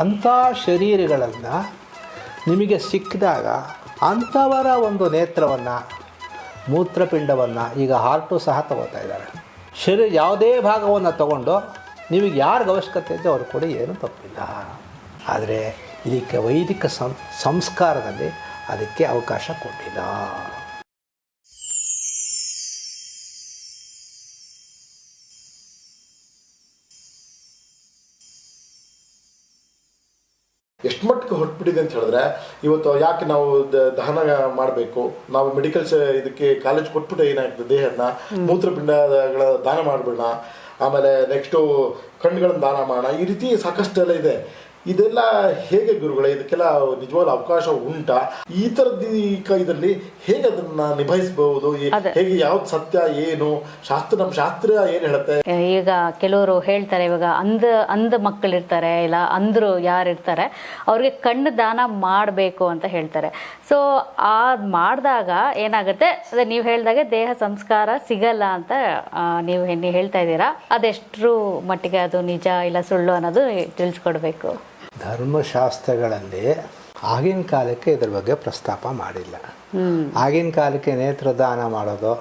ಅಂಥ ಶರೀರಗಳನ್ನು ನಿಮಗೆ ಸಿಕ್ಕಿದಾಗ ಅಂಥವರ ಒಂದು ನೇತ್ರವನ್ನು, ಮೂತ್ರಪಿಂಡವನ್ನು ಈಗ ಹಾರ್ಟು ಸಹ ತಗೋತಾ ಇದ್ದಾರೆ. ಶರೀರ ಯಾವುದೇ ಭಾಗವನ್ನು ತಗೊಂಡು ನಿಮಗೆ ಯಾರಿಗೆ ಅವಶ್ಯಕತೆ ಇದೆ ಅವ್ರು ಕೂಡ, ಏನೂ ತಪ್ಪಿಲ್ಲ. ಆದರೆ ಇದಕ್ಕೆ ವೈದಿಕ ಸಂಸ್ಕಾರದಲ್ಲಿ ಅದಕ್ಕೆ ಅವಕಾಶ ಕೊಟ್ಟಿಲ್ಲ. ಎಷ್ಟು ಮಟ್ಟಿಗೆ ಹೊರಟ್ಬಿಟ್ಟಿದೆ ಅಂತ ಹೇಳಿದ್ರೆ ಇವತ್ತು ಯಾಕೆ ನಾವು ದಹನ ಮಾಡಬೇಕು? ನಾವು ಮೆಡಿಕಲ್ ಇದಕ್ಕೆ ಕಾಲೇಜ್ ಕೊಟ್ಬಿಟ್ಟು ಏನಾಗ್ತದೆ? ದೇಹನ ಮೂತ್ರಪಿಂಡಗಳ ದಾನ ಮಾಡಿಬಿಡೋಣ ಆಮೇಲೆ ನೆಕ್ಸ್ಟು ಕಣ್ಣುಗಳನ್ನು ದಾನ ಮಾಡೋಣ ಈ ರೀತಿ ಸಾಕಷ್ಟೆಲ್ಲ ಇದೆ. ಇದೆಲ್ಲ ಹೇಗೆ ಗುರುಗಳೇ ಇದಕ್ಕೆಲ್ಲ ನಿಜವಾದ ಅವಕಾಶ ಉಂಟಾ? ಈ ತರದ ಇದರಲ್ಲಿ ಹೇಗೆ ಅದನ್ನ ನಿಭಾಯಿಸಬಹುದು? ಹೇಗೆ ಯಾವ್ದು ಸತ್ಯ ಏನು? ಶಾಸ್ತ್ರ ನಮ್ಮ ಶಾಸ್ತ್ರ ಏನು ಹೇಳುತ್ತೆ? ಈಗ ಕೆಲವರು ಹೇಳ್ತಾರೆ ಇವಾಗ ಅಂಧ ಅಂಧ ಮಕ್ಕಳಿರ್ತಾರೆ ಇಲ್ಲ ಅಂಧರು ಯಾರು ಇರ್ತಾರೆ ಅವ್ರಿಗೆ ಕಣ್ಣು ದಾನ ಮಾಡಬೇಕು ಅಂತ ಹೇಳ್ತಾರೆ. ಸೊ ಆ ಮಾಡಿದಾಗ ಏನಾಗುತ್ತೆ? ಅದೇ ನೀವು ಹೇಳಿದಾಗೆ ದೇಹ ಸಂಸ್ಕಾರ ಸಿಗಲ್ಲ ಅಂತ ನೀವು ಹೇಳ್ತಾ ಇದ್ದೀರಾ. ಅದೆಷ್ಟರ ಮಟ್ಟಿಗೆ ಅದು ನಿಜ ಇಲ್ಲ ಸುಳ್ಳು ಅನ್ನೋದು ತಿಳಿಸ್ಕೊಡ್ಬೇಕು. ಧರ್ಮಶಾಸ್ತ್ರಗಳಲ್ಲಿ ಆಗಿನ ಕಾಲಕ್ಕೆ ಇದ್ರ ಬಗ್ಗೆ ಪ್ರಸ್ತಾಪ ಮಾಡಿಲ್ಲ. ಆಗಿನ ಕಾಲಕ್ಕೆ ನೇತ್ರದಾನ ಮಾಡೋದು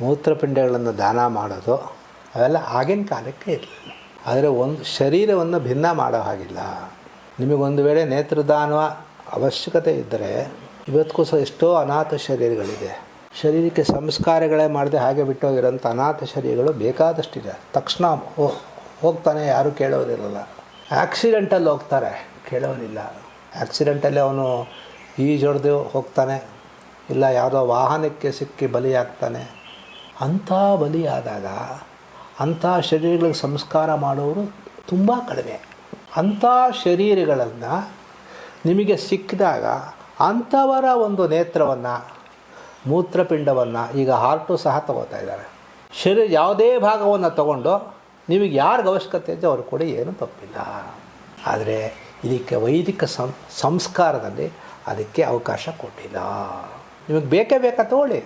ಮೂತ್ರಪಿಂಡಗಳನ್ನು ದಾನ ಮಾಡೋದು ಅವೆಲ್ಲ ಆಗಿನ ಕಾಲಕ್ಕೆ ಇರಲಿಲ್ಲ ಆದರೆ ಒಂದು ಶರೀರವನ್ನು ಭಿನ್ನ ಮಾಡೋ ಹಾಗಿಲ್ಲ. ನಿಮಗೊಂದು ವೇಳೆ ನೇತ್ರದಾನ ಅವಶ್ಯಕತೆ ಇದ್ದರೆ ಇವತ್ತಿಗೂ ಸಹ ಎಷ್ಟೋ ಅನಾಥ ಶರೀರಗಳಿದೆ. ಶರೀರಕ್ಕೆ ಸಂಸ್ಕಾರಗಳೇ ಮಾಡದೆ ಹಾಗೆ ಬಿಟ್ಟೋಗಿರೋಂಥ ಅನಾಥ ಶರೀರಗಳು ಬೇಕಾದಷ್ಟಿದೆ. ತಕ್ಷಣ ಹೋಗ್ತಾನೆ ಯಾರೂ ಕೇಳೋದಿರಲ್ಲ. ಆಕ್ಸಿಡೆಂಟಲ್ಲಿ ಹೋಗ್ತಾರೆ. ಕೇಳೋನಿಲ್ಲ ಆಕ್ಸಿಡೆಂಟಲ್ಲಿ ಅವನು ಈಜೊಡೆದು ಹೋಗ್ತಾನೆ. ಇಲ್ಲ, ಯಾವುದೋ ವಾಹನಕ್ಕೆ ಸಿಕ್ಕಿ ಬಲಿಯಾಗ್ತಾನೆ. ಅಂಥ ಬಲಿಯಾದಾಗ, ಅಂಥ ಶರೀರಗಳಿಗೆ ಸಂಸ್ಕಾರ ಮಾಡೋರು ತುಂಬ ಕಡಿಮೆ. ಅಂಥ ಶರೀರಗಳನ್ನು ನಿಮಗೆ ಸಿಕ್ಕಿದಾಗ ಅಂಥವರ ಒಂದು ನೇತ್ರವನ್ನು, ಮೂತ್ರಪಿಂಡವನ್ನು ಈಗ ಹಾರ್ಟು ಸಹ ತಗೋತಾ ಇದ್ದಾರೆ. ಶರೀರ ಯಾವುದೇ ಭಾಗವನ್ನು ತಗೊಂಡು ನಿಮಗೆ ಯಾರಿಗೆ ಅವಶ್ಯಕತೆ ಇದೆ ಅವ್ರು ಕೂಡ ಏನೂ ತಪ್ಪಿಲ್ಲ. ಆದರೆ ಇದಕ್ಕೆ ವೈದಿಕ ಸಂ ಸಂಸ್ಕಾರದಲ್ಲಿ ಅದಕ್ಕೆ ಅವಕಾಶ ಕೊಟ್ಟಿಲ್ಲ. ನಿಮಗೆ ಬೇಕೇ ಬೇಕಾ ತಗೊಳ್ಳಿ.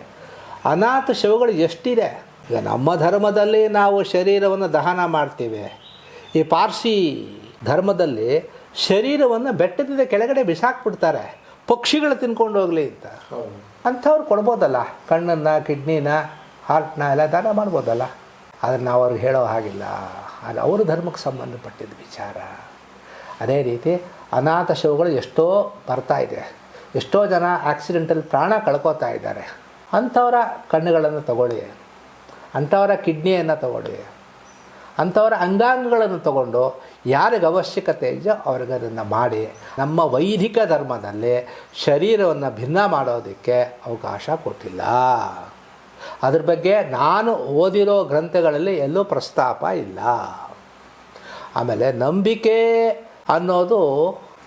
ಅನಾಥ ಶವಗಳು ಎಷ್ಟಿದೆ? ಈಗ ನಮ್ಮ ಧರ್ಮದಲ್ಲಿ ನಾವು ಶರೀರವನ್ನು ದಹನ ಮಾಡ್ತೀವಿ. ಈ ಪಾರ್ಸಿ ಧರ್ಮದಲ್ಲಿ ಶರೀರವನ್ನು ಬೆಟ್ಟದಿಂದ ಕೆಳಗಡೆ ಬಿಸಾಕ್ಬಿಡ್ತಾರೆ. ಪಕ್ಷಿಗಳು ತಿನ್ಕೊಂಡು ಹೋಗಲಿ ಅಂತ. ಅಂಥವ್ರು ಕೊಡ್ಬೋದಲ್ಲ. ಕಣ್ಣನ್ನು ಕಿಡ್ನಿನ ಹಾರ್ಟ್ನ ಎಲ್ಲ ದಾನ ಮಾಡ್ಬೋದಲ್ಲ. ಆದರೆ ನಾವು ಅವ್ರಿಗೆ ಹೇಳೋ ಹಾಗಿಲ್ಲ. ಅದು ಅವ್ರ ಧರ್ಮಕ್ಕೆ ಸಂಬಂಧಪಟ್ಟಿದ್ದ ವಿಚಾರ. ಅದೇ ರೀತಿ ಅನಾಥ ಶವಗಳು ಎಷ್ಟೋ ಬರ್ತಾ ಇದೆ. ಎಷ್ಟೋ ಜನ ಆಕ್ಸಿಡೆಂಟಲ್ಲಿ ಪ್ರಾಣ ಕಳ್ಕೊತಾ ಇದ್ದಾರೆ. ಅಂಥವರ ಕಣ್ಣುಗಳನ್ನು ತಗೊಳ್ಳಿ. ಅಂಥವರ ಕಿಡ್ನಿಯನ್ನು ತಗೊಳ್ಳಿ. ಅಂಥವರ ಅಂಗಾಂಗಗಳನ್ನು ತಗೊಂಡು ಯಾರಿಗೆ ಅವಶ್ಯಕತೆ ಇದೆಯೋ ಅವ್ರಿಗೆ ಅದನ್ನು ಮಾಡಿ. ನಮ್ಮ ವೈದಿಕ ಧರ್ಮದಲ್ಲಿ ಶರೀರವನ್ನು ಭಿನ್ನ ಮಾಡೋದಕ್ಕೆ ಅವಕಾಶ ಕೊಟ್ಟಿಲ್ಲ. ಅದ್ರ ಬಗ್ಗೆ ನಾನು ಓದಿರೋ ಗ್ರಂಥಗಳಲ್ಲಿ ಎಲ್ಲೂ ಪ್ರಸ್ತಾಪ ಇಲ್ಲ. ಆಮೇಲೆ ನಂಬಿಕೆ ಅನ್ನೋದು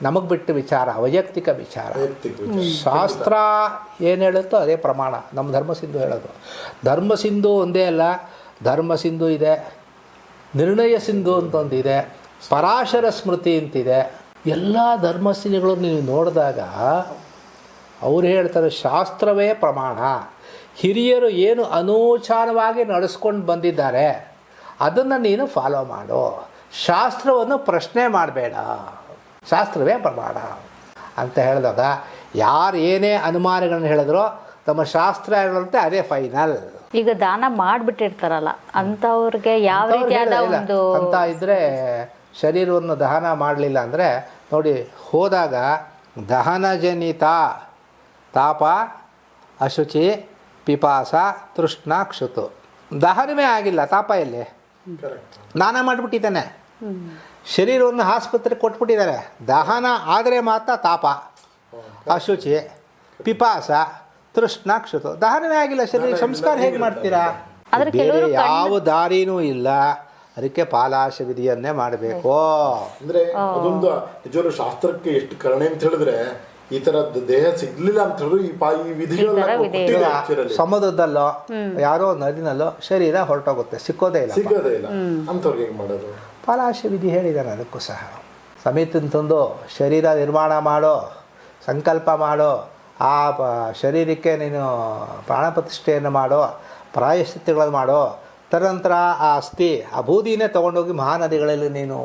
ನಮಗೆ ಬಿಟ್ಟ ವಿಚಾರ ವೈಯಕ್ತಿಕ ವಿಚಾರ. ಶಾಸ್ತ್ರ ಏನು ಹೇಳುತ್ತೋ ಅದೇ ಪ್ರಮಾಣ ನಮ್ಮ ಧರ್ಮಸಿಂಧು ಹೇಳೋದು. ಧರ್ಮಸಿಂಧು ಒಂದೇ ಅಲ್ಲ ಧರ್ಮಸಿಂಧು ಇದೆ ನಿರ್ಣಯ ಸಿಂಧು ಅಂತ ಒಂದಿದೆ ಪರಾಶರ ಸ್ಮೃತಿ ಅಂತಿದೆ. ಎಲ್ಲ ಧರ್ಮಸಿಂಧುಗಳು ನೀವು ನೋಡಿದಾಗ ಅವ್ರು ಹೇಳ್ತಾರೆ ಶಾಸ್ತ್ರವೇ ಪ್ರಮಾಣ. ಹಿರಿಯರು ಏನು ಅನೂಚಾನವಾಗಿ ನಡೆಸ್ಕೊಂಡು ಬಂದಿದ್ದಾರೆ ಅದನ್ನು ನೀನು ಫಾಲೋ ಮಾಡು. ಶಾಸ್ತ್ರವನ್ನು ಪ್ರಶ್ನೆ ಮಾಡಬೇಡ. ಶಾಸ್ತ್ರವೇ ಪ್ರಮಾಣ. ಅಂತ ಹೇಳಿದಾಗ ಯಾರು ಏನೇ ಅನುಮಾನಗಳನ್ನು ಹೇಳಿದ್ರು ತಮ್ಮ ಶಾಸ್ತ್ರ ಹೇಳುತ್ತೆ ಅದೇ ಫೈನಲ್ ಈಗ ದಾನ ಮಾಡಿಬಿಟ್ಟಿರ್ತಾರಲ್ಲ ಅಂಥವ್ರಿಗೆ ಯಾವ ರೀತಿಯಾದ ಒಂದು ಅಂತ ಇದ್ದರೆ ಶರೀರವನ್ನು ದಹನ ಮಾಡಲಿಲ್ಲ ಅಂದರೆ ನೋಡಿ ಹೋದಾಗ ದಹನಜನಿತ ತಾಪ ಅಶುಚಿ ಪಿಪಾಸ ತೃಷ್ಣ ಕ್ಷುತು. ದಹನವೇ ಆಗಿಲ್ಲ ತಾಪ ಇಲ್ಲಿ ಕರೆಕ್ಟ್ ದಾನ ಮಾಡಿಬಿಟ್ಟಿದ್ದಾನೆ. ಶರೀರವನ್ನು ಆಸ್ಪತ್ರೆಗೆ ಕೊಟ್ಬಿಟ್ಟಿದ್ದಾರೆ. ದಹನ ಆದರೆ ಮಾತ್ರ ತಾಪ. ಅಶುಚಿ. ಪಿಪಾಸ ತೃಷ್ಣ ಕ್ಷುತು. ದಹನವೇ ಆಗಿಲ್ಲ ಶರೀರ ಸಂಸ್ಕಾರ ಹೇಗೆ ಮಾಡ್ತೀರಾ? ಬೇರೆ ಯಾವ ದಾರಿನೂ ಇಲ್ಲ. ಅದಕ್ಕೆ ಪಾಲಾಶ ವಿಧಿಯನ್ನೇ ಮಾಡಬೇಕು. ಅಂದ್ರೆ ಅದೊಂದು ನಿಜವಾಗ್ಲೂ ಶಾಸ್ತ್ರಕ್ಕೆ ಎಷ್ಟು ಕರುಣೆ ಅಂತ ಹೇಳಿದ್ರೆ ಈ ತರ ದೇಹ ಸಿಗ್ಲಿಲ್ಲ ಅಂತ ಈ ಪಾ ವಿಧಿಗಳನ್ನ. ಸಮುದ್ರದಲ್ಲೋ ಯಾರೋ ನದಿನಲ್ಲೋ ಶರೀರ ಹೊರಟೋಗುತ್ತೆ ಸಿಕ್ಕೋದೇ ಇಲ್ಲ. ಸಿಗೋದೇ ಇಲ್ಲ. ಅಂತವ್ರಿಗೆ ಹೆಂಗ್ ಮಾಡೋದು? ಪಲಾಶ ವಿಧಿ ಹೇಳಿದ್ದಾರೆ ಅದಕ್ಕೂ ಸಹ. ಸಮಿತಿನ ತಂದು ಶರೀರ ನಿರ್ಮಾಣ ಮಾಡೋ ಸಂಕಲ್ಪ ಮಾಡೋ ಆ ಪ- ಶರೀರಕ್ಕೆ ನೀನು ಪ್ರಾಣ ಪ್ರತಿಷ್ಠೆಯನ್ನು ಮಾಡೋ ಪ್ರಾಯಶ್ಚಿತ್ಯಗಳನ್ನು ಮಾಡೋ ತದನಂತರ ಆ ಅಸ್ಥಿ ಆ ಬೂದಿನೇ ತೊಗೊಂಡೋಗಿ ಮಹಾನದಿಗಳಲ್ಲಿ ನೀನು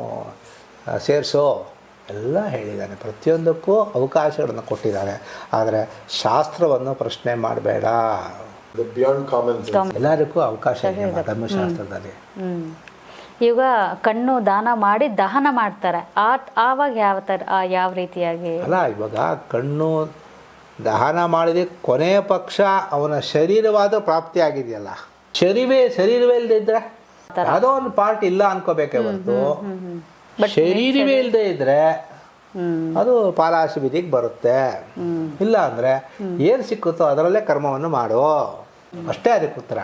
ಸೇರಿಸೋ ಎಲ್ಲ ಹೇಳಿದ್ದಾನೆ. ಪ್ರತಿಯೊಂದಕ್ಕೂ ಅವಕಾಶಗಳನ್ನು ಕೊಟ್ಟಿದ್ದಾರೆ ಆದರೆ ಶಾಸ್ತ್ರವನ್ನು ಪ್ರಶ್ನೆ ಮಾಡಬೇಡ. ಎಲ್ಲರಿಗೂ ಅವಕಾಶ ಇದೆ ಧರ್ಮಶಾಸ್ತ್ರದಲ್ಲಿ. ಇವಾಗ ಈಗ ಕಣ್ಣು ದಾನ ಮಾಡಿ ದಹನ ಮಾಡ್ತಾರೆ. ಆ ಆವಾಗ ಯಾವ ಥರ ಆ ಯಾವ ರೀತಿಯಾಗಿ? ಅಲ್ಲ ಇವಾಗ ಕಣ್ಣು ದಹನ ಮಾಡಿದ್ರೆ ಕೊನೆಯ ಪಕ್ಷ ಅವನ ಶರೀರವಾದ ಪ್ರಾಪ್ತಿ ಆಗಿದೆಯಲ್ಲ ಶರೀರವೇ ಶರೀರವೇ ಇಲ್ಲದಿದ್ರೆ ಯಾವುದೋ ಒಂದು ಪಾರ್ಟ್ ಇಲ್ಲ ಅನ್ಕೋಬೇಕೆ ಹೊರತು. ಶರೀರವೇ ಇಲ್ಲದೆ ಇದ್ರೆ ಅದು ಪಾಲಾಶ ವಿಧಿಗೆ ಬರುತ್ತೆ ಇಲ್ಲ ಅಂದ್ರೆ ಏನು ಸಿಕ್ಕುತ್ತೋ ಅದರಲ್ಲೇ ಕರ್ಮವನ್ನು ಮಾಡು. ಅಷ್ಟೇ ಅದಕ್ಕೆ ಉತ್ತರ.